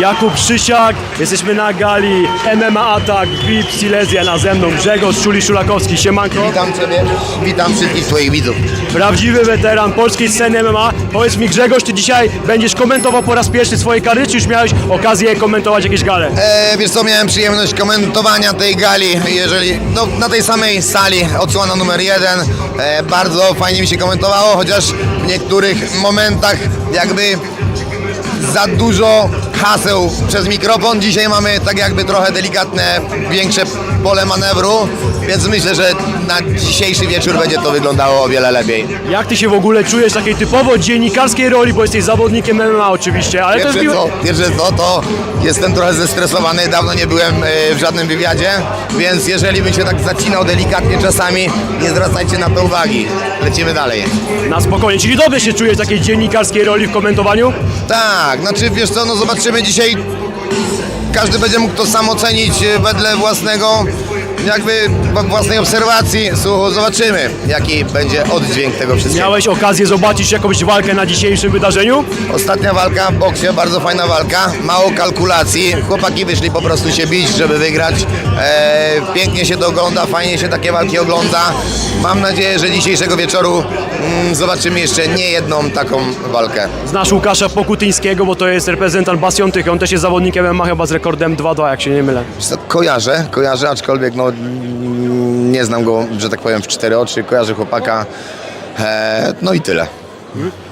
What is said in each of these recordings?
Jakub Krzysiak, jesteśmy na gali MMA Attack, VIP, Silesia, a ze mną Grzegorz Szuli-Szulakowski, siemanko. Witam Ciebie, witam wszystkich Twoich widzów. Prawdziwy weteran polskiej sceny MMA. Powiedz mi Grzegorz, ty dzisiaj będziesz komentował po raz pierwszy swoje kary, czy już miałeś okazję komentować jakieś gale? E, wiesz co, miałem przyjemność komentowania tej gali, jeżeli, no, na tej samej sali, odsłona numer jeden. E, bardzo fajnie mi się komentowało, chociaż w niektórych momentach jakby za dużo haseł przez mikrofon. Dzisiaj mamy tak jakby trochę delikatne, większe pole manewru, więc myślę, że na dzisiejszy wieczór będzie to wyglądało o wiele lepiej. Jak ty się w ogóle czujesz w takiej typowo dziennikarskiej roli, bo jesteś zawodnikiem MMA oczywiście, ale Pierwsze bił... co, pierwsze co, to jestem trochę zestresowany, dawno nie byłem e, w żadnym wywiadzie, więc jeżeli bym się tak zacinał delikatnie czasami, nie zwracajcie na to uwagi. Lecimy dalej. na spokojnie, czyli dobrze się czujesz w takiej dziennikarskiej roli w komentowaniu? Tak, znaczy wiesz co, no zobaczymy dzisiaj, każdy będzie mógł to sam ocenić e, wedle własnego, jakby własnej obserwacji, słuchu, zobaczymy jaki będzie oddźwięk tego wszystkiego. Miałeś okazję zobaczyć jakąś walkę na dzisiejszym wydarzeniu? Ostatnia walka w boksie, bardzo fajna walka, mało kalkulacji. Chłopaki wyszli po prostu się bić, żeby wygrać. E, pięknie się to ogląda, fajnie się takie walki ogląda. Mam nadzieję, że dzisiejszego wieczoru zobaczymy jeszcze nie jedną taką walkę. Znasz Łukasza Pokutyńskiego, bo to jest reprezentant Bastion Tychy, on też jest zawodnikiem MMA chyba z rekordem 2-2, jak się nie mylę. Wiesz co, Kojarzę, kojarzę, aczkolwiek no, mm, nie znam go, że tak powiem, w cztery oczy. Kojarzę chłopaka. E, no i tyle.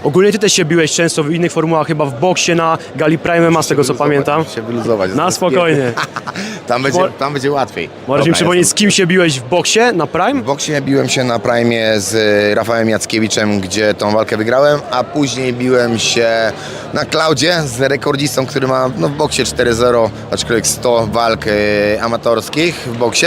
Ogólnie ty też się biłeś często w innych formułach, chyba w boksie na gali Prime MMA, z tego co pamiętam. Się wyluzować. Na spokojnie. Tam będzie, Mo- tam będzie łatwiej. Możesz mi Dobra, przypomnieć, z kim się biłeś w boksie na Prime? W boksie biłem się na Prime z y, Rafałem Jackiewiczem, gdzie tą walkę wygrałem, a później biłem się na Klaudzie z rekordzistą, który ma no, w boksie 4-0, aczkolwiek 100 walk y, amatorskich w boksie.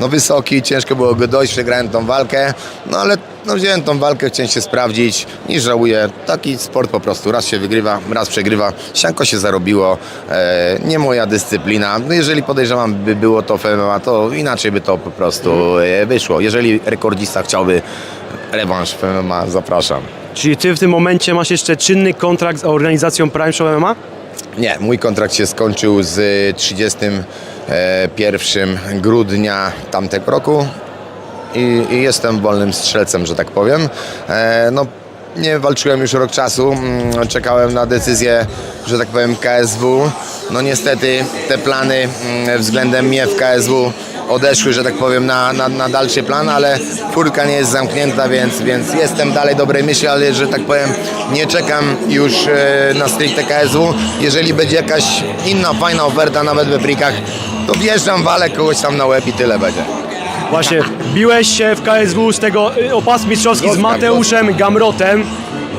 No wysoki, ciężko było go dojść, przegrałem tą walkę, no ale no, wziąłem tą walkę, chciałem się sprawdzić, nie żałuję. Taki sport po prostu, raz się wygrywa, raz przegrywa. Sianko się zarobiło, e, nie moja dyscyplina. No, jeżeli podejrzewam, by było to w MMA, to inaczej by to po prostu e, wyszło. Jeżeli rekordzista chciałby rewanż w MMA, zapraszam. Czyli ty w tym momencie masz jeszcze czynny kontrakt z organizacją Prime Show MMA? Nie, mój kontrakt się skończył z 31 grudnia tamtego roku i, i jestem wolnym strzelcem, że tak powiem. E, no, nie walczyłem już rok czasu, mm, czekałem na decyzję, że tak powiem KSW. No niestety te plany mm, względem mnie w KSW odeszły, że tak powiem, na, na, na dalszy plan, ale furka nie jest zamknięta, więc, więc jestem dalej dobrej myśli, ale że tak powiem, nie czekam już e, na stricte KSW. Jeżeli będzie jakaś inna, fajna oferta, nawet we frikach, to wjeżdżam, walę kogoś tam na łeb i tyle będzie. Właśnie, biłeś się w KSW z tego y, o pas mistrzowski z Mateuszem Gamrotem.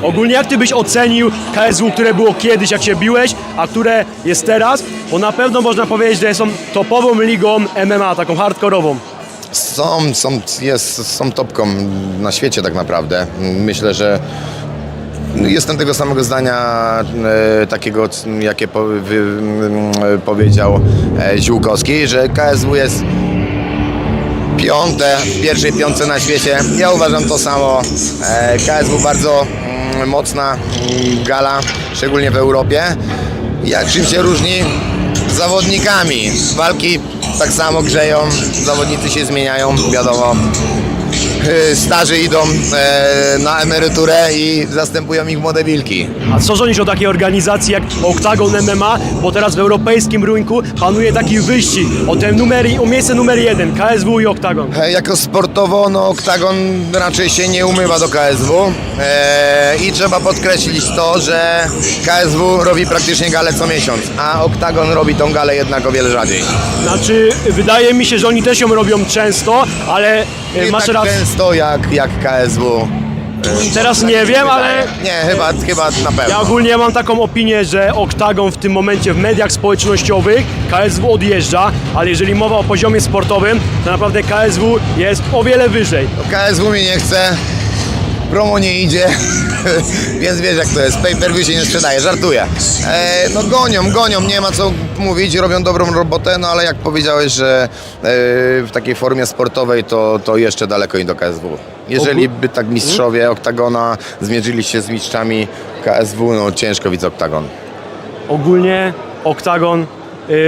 Ogólnie jak ty byś ocenił KSW, które było kiedyś, jak się biłeś, a które jest teraz? Bo na pewno można powiedzieć, że są topową ligą MMA, taką hardkorową. Są, są, jest, są topką na świecie tak naprawdę. Myślę, że jestem tego samego zdania, e, takiego, jakie po, mm, powiedział e, Ziółkowski, że KSW jest piąte, w pierwszej piątce na świecie. Ja uważam to samo. E, KSW bardzo mocna mm, gala, szczególnie w Europie. Jak czym się różni? Zawodnikami. Walki tak samo grzeją, zawodnicy się zmieniają, wiadomo. E, Starzy idą e, na emeryturę i zastępują ich młode wilki. A co rządzisz o takiej organizacji jak Octagon MMA? Bo teraz w europejskim rynku panuje taki wyścig o, ten numer, o miejsce numer jeden, KSW i Octagon. E, Jako sportowo, no Oktagon raczej się nie umywa do KSW i trzeba podkreślić to, że KSW robi praktycznie galę co miesiąc, a Oktagon robi tą galę jednak o wiele rzadziej. Znaczy, wydaje mi się, że oni też ją robią często, ale Nie masz tak rację. często jak, jak KSW. Teraz nie wiem, ale Nie, chyba, chyba na pewno. ja ogólnie mam taką opinię, że Octagon w tym momencie w mediach społecznościowych KSW odjeżdża, ale jeżeli mowa o poziomie sportowym, to naprawdę KSW jest o wiele wyżej. KSW mi nie chce, promo nie idzie, więc wiesz jak to jest, pay per view się nie sprzedaje, żartuję. E, no gonią, gonią, nie ma co mówić, robią dobrą robotę, no ale jak powiedziałeś, że e, w takiej formie sportowej to, to jeszcze daleko i do KSW. Jeżeli by tak mistrzowie Oktagona zmierzyli się z mistrzami KSW, no ciężko widzę Oktagon. Ogólnie Oktagon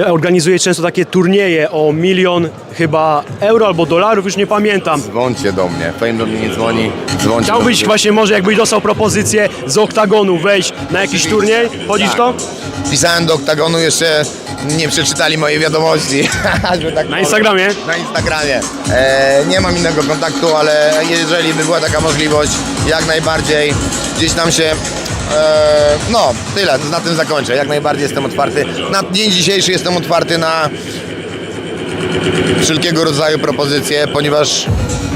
organizuje często takie turnieje o milion chyba euro albo dolarów, już nie pamiętam. Dzwońcie do mnie, Fame do mnie nie dzwoni, dzwońcie Chciałbyś właśnie może jakbyś dostał propozycję z Oktagonu wejść na jakiś turniej? Chodzisz to? Pisałem do Oktagonu, jeszcze nie przeczytali mojej wiadomości. Tak Na Instagramie? Na Instagramie. E, nie mam innego kontaktu, ale jeżeli by była taka możliwość, jak najbardziej gdzieś tam się... E, no, tyle, na tym zakończę. Jak najbardziej jestem otwarty. Na dzień dzisiejszy jestem otwarty na wszelkiego rodzaju propozycje, ponieważ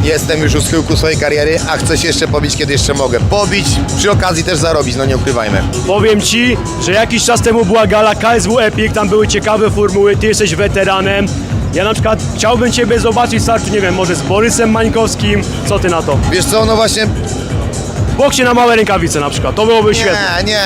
jestem już u schyłku swojej kariery, a chcę się jeszcze pobić, kiedy jeszcze mogę. Pobić, przy okazji też zarobić, no nie ukrywajmy. Powiem Ci, że jakiś czas temu była gala KSW Epic, tam były ciekawe formuły, Ty jesteś weteranem. Ja na przykład chciałbym Ciebie zobaczyć w starciu, nie wiem, może z Borysem Mańkowskim. Co Ty na to? Wiesz co, no właśnie boksie na małe rękawice na przykład, to byłoby świetne. Nie, nie,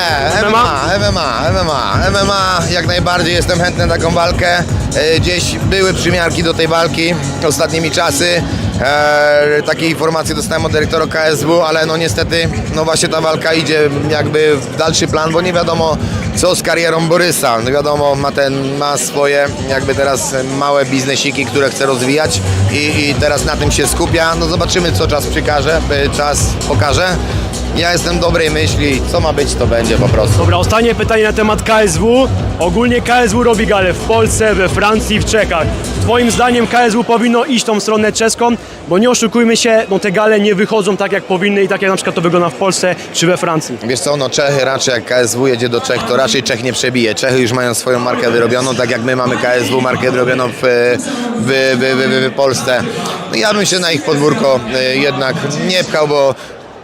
MMA? MMA, MMA, MMA, jak najbardziej jestem chętny na taką walkę. E, Gdzieś były przymiarki do tej walki ostatnimi czasy. E, takie informacje dostałem od dyrektora KSW, ale no niestety, no właśnie ta walka idzie jakby w dalszy plan, bo nie wiadomo co z karierą Borysa. No wiadomo, ma ten, ma swoje jakby teraz małe biznesiki, które chce rozwijać i, i teraz na tym się skupia. No zobaczymy co czas przykaże, e, czas pokaże. Ja jestem dobrej myśli, co ma być, to będzie po prostu. Dobra, ostatnie pytanie na temat KSW. Ogólnie KSW robi galę w Polsce, we Francji, w Czechach. Twoim zdaniem KSW powinno iść tą stronę czeską, bo nie oszukujmy się, no te gale nie wychodzą tak jak powinny i tak jak na przykład to wygląda w Polsce czy we Francji. Wiesz co, no Czechy raczej jak KSW jedzie do Czech, to raczej Czech nie przebije. Czechy już mają swoją markę wyrobioną, tak jak my mamy KSW markę wyrobioną w, w, w, w, w, w Polsce. No ja bym się na ich podwórko y, jednak nie pchał, bo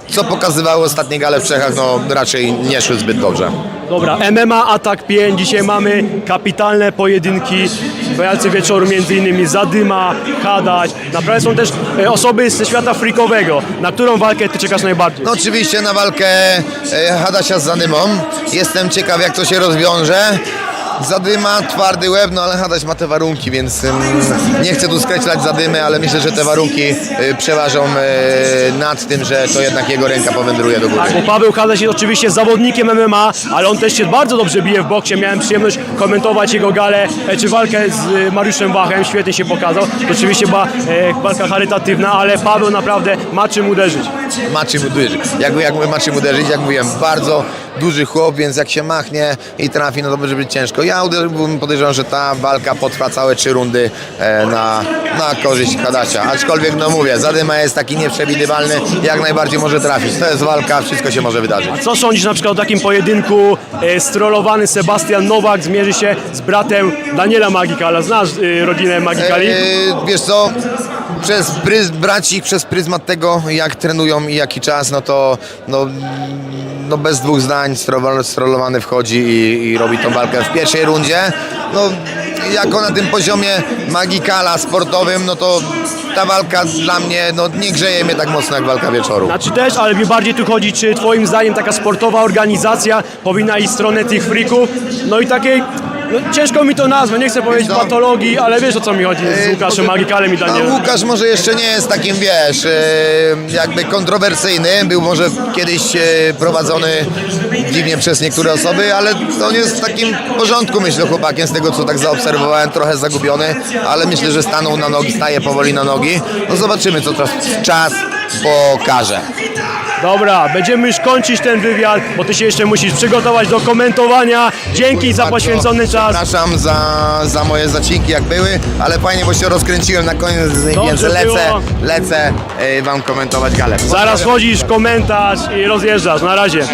co pokazywały ostatnie gale w Czechach, no raczej nie szły zbyt dobrze. Dobra, MMA Atak 5. Dzisiaj mamy kapitalne pojedynki. Walcy wieczoru między innymi Zadyma, Hadać. Naprawdę są też e, osoby ze świata freakowego. Na którą walkę ty czekasz najbardziej? No oczywiście na walkę e, Hadasia z Zadymą. Jestem ciekaw jak to się rozwiąże. Zadyma, twardy łeb, no ale Hadaś ma te warunki, więc nie chcę tu skreślać Zadymy, ale myślę, że te warunki y, przeważą y, nad tym, że to jednak jego ręka powędruje do góry. Tak, bo Paweł Hadaś jest oczywiście zawodnikiem MMA, ale on też się bardzo dobrze bije w boksie. Miałem przyjemność komentować jego galę, e, czy walkę z e, Mariuszem Wachem. Świetnie się pokazał. To oczywiście była e, walka charytatywna, ale Paweł naprawdę ma czym uderzyć. Ma czym uderzyć. Jak, jak ma czym uderzyć, jak mówiłem, bardzo duży chłop, więc jak się machnie i trafi, no to być ciężko. Ja uder- podejrzewam, że ta walka potrwa całe trzy rundy e, na, na korzyść Hadasia. Aczkolwiek, no mówię, Zadyma jest taki nieprzewidywalny, jak najbardziej może trafić. To jest walka, wszystko się może wydarzyć. Co sądzisz na przykład o takim pojedynku? E, strollowany Sebastian Nowak zmierzy się z bratem Daniela Magikala. Znasz e, rodzinę Magikali? E, wiesz co, przez braci, przez pryzmat tego, jak trenują i jaki czas, no to no, no bez dwóch zdań strollowany, wchodzi i, i robi tą walkę w pierwszej rundzie. No, jako na tym poziomie magikala sportowym, no to ta walka dla mnie no, nie grzeje mnie tak mocno jak walka wieczoru. Znaczy też, ale mi bardziej tu chodzi, czy twoim zdaniem taka sportowa organizacja powinna iść w stronę tych freaków? No i takiej, no ciężko mi to nazwać, nie chcę powiedzieć co? patologii, ale wiesz o co mi chodzi z Łukaszem Magikalem i No, Danielem. Łukasz może jeszcze nie jest takim, wiesz, e, jakby kontrowersyjny. Był może kiedyś e, prowadzony dziwnie przez niektóre osoby, ale on jest w takim porządku, myślę, chłopakiem, z tego co tak zaobserwowałem, trochę zagubiony, ale myślę, że stanął na nogi, staje powoli na nogi. No zobaczymy, co czas, czas pokaże. Dobra, będziemy już kończyć ten wywiad, bo ty się jeszcze musisz przygotować do komentowania. Dzięki za poświęcony czas. Przepraszam za, za moje zacinki, jak były, ale fajnie, bo się rozkręciłem na koniec, więc lecę, było. lecę e, wam komentować galę. Zaraz wchodzisz, komentarz i rozjeżdżasz. Na razie.